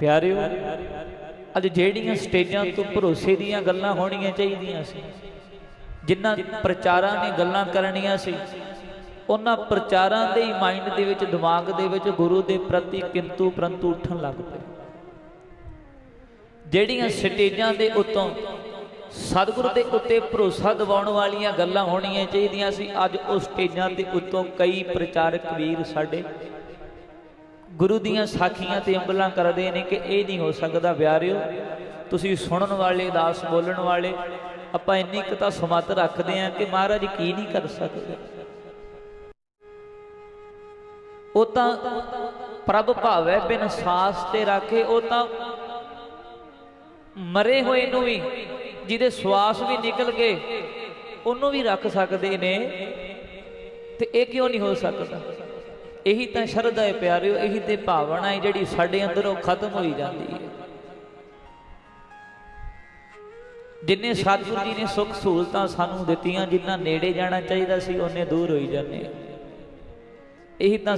ਪਿਆਰਿਓ, ਅੱਜ ਜਿਹੜੀਆਂ ਸਟੇਜਾਂ ਤੋਂ ਭਰੋਸੇ ਦੀਆਂ ਗੱਲਾਂ ਹੋਣੀਆਂ ਚਾਹੀਦੀਆਂ ਸੀ, ਜਿਨ੍ਹਾਂ ਪ੍ਰਚਾਰਾਂ ਨੇ ਗੱਲਾਂ ਕਰਨੀਆਂ ਸੀ, ਉਹਨਾਂ ਪ੍ਰਚਾਰਾਂ ਦੇ ਹੀ ਮਾਈਂਡ ਦੇ ਵਿੱਚ, ਦਿਮਾਗ ਦੇ ਵਿੱਚ, ਗੁਰੂ ਦੇ ਪ੍ਰਤੀ ਕਿੰਤੂ ਪ੍ਰੰਤੂ ਉੱਠਣ ਲੱਗ ਪਏ। ਜਿਹੜੀਆਂ ਸਟੇਜਾਂ ਦੇ ਉੱਤੋਂ ਸਤਿਗੁਰ ਦੇ ਉੱਤੇ ਭਰੋਸਾ ਦਿਵਾਉਣ ਵਾਲੀਆਂ ਗੱਲਾਂ ਹੋਣੀਆਂ ਚਾਹੀਦੀਆਂ ਸੀ, ਅੱਜ ਉਹ ਸਟੇਜਾਂ ਦੇ ਉੱਤੋਂ ਕਈ ਪ੍ਰਚਾਰਕ ਵੀਰ ਸਾਡੇ ਗੁਰੂ ਦੀਆਂ ਸਾਖੀਆਂ ਤੇ ਉਂਗਲਾਂ ਕਰਦੇ ਨੇ ਕਿ ਇਹ ਨਹੀਂ ਹੋ ਸਕਦਾ ਪਿਆਰਿਓ, ਤੁਸੀਂ ਸੁਣਨ ਵਾਲੇ, ਦਾਸ ਬੋਲਣ ਵਾਲੇ, ਆਪਾਂ ਇੰਨੀ ਕੁ ਤਾਂ ਸਮਤ ਰੱਖਦੇ ਆਂ ਕਿ ਮਹਾਰਾਜ ਕੀ ਨਹੀਂ ਕਰ ਸਕਦੇ। ਉਹ ਤਾਂ ਪ੍ਰਭ ਭਾਵੈ ਬਿਨ ਸਾਸ ਤੇ ਰਾਖੇ, ਉਹ ਤਾਂ ਮਰੇ ਹੋਏ ਨੂੰ ਵੀ, ਜਿਹਦੇ ਸਵਾਸ ਵੀ ਨਿਕਲ ਗਏ, ਉਹਨੂੰ ਵੀ ਰੱਖ ਸਕਦੇ ਨੇ, ਤੇ ਇਹ ਕਿਉਂ ਨਹੀਂ ਹੋ ਸਕਦਾ? ਇਹੀ ਤਾਂ ਸ਼ਰਧਾ ਹੈ ਪਿਆਰਿਓ, ਇਹੀ ਤੇ ਭਾਵਨਾ ਹੈ ਜਿਹੜੀ ਸਾਡੇ ਅੰਦਰੋਂ ਖਤਮ ਹੋਈ ਜਾਂਦੀ ਹੈ ਜਿੰਨੇ ਸਤਿਗੁਰੂ ਜੀ ਨੇ ਸੁੱਖ ਸਹੂਲਤਾਂ ਸਾਨੂੰ ਦਿੱਤੀਆਂ, ਜਿੰਨਾ ਨੇੜੇ ਜਾਣਾ ਚਾਹੀਦਾ ਸੀ, ਉਹਨੇ ਦੂਰ ਹੋਈ ਜਾਂਦੇ ਆ। ਇਹੀ ਤਾਂ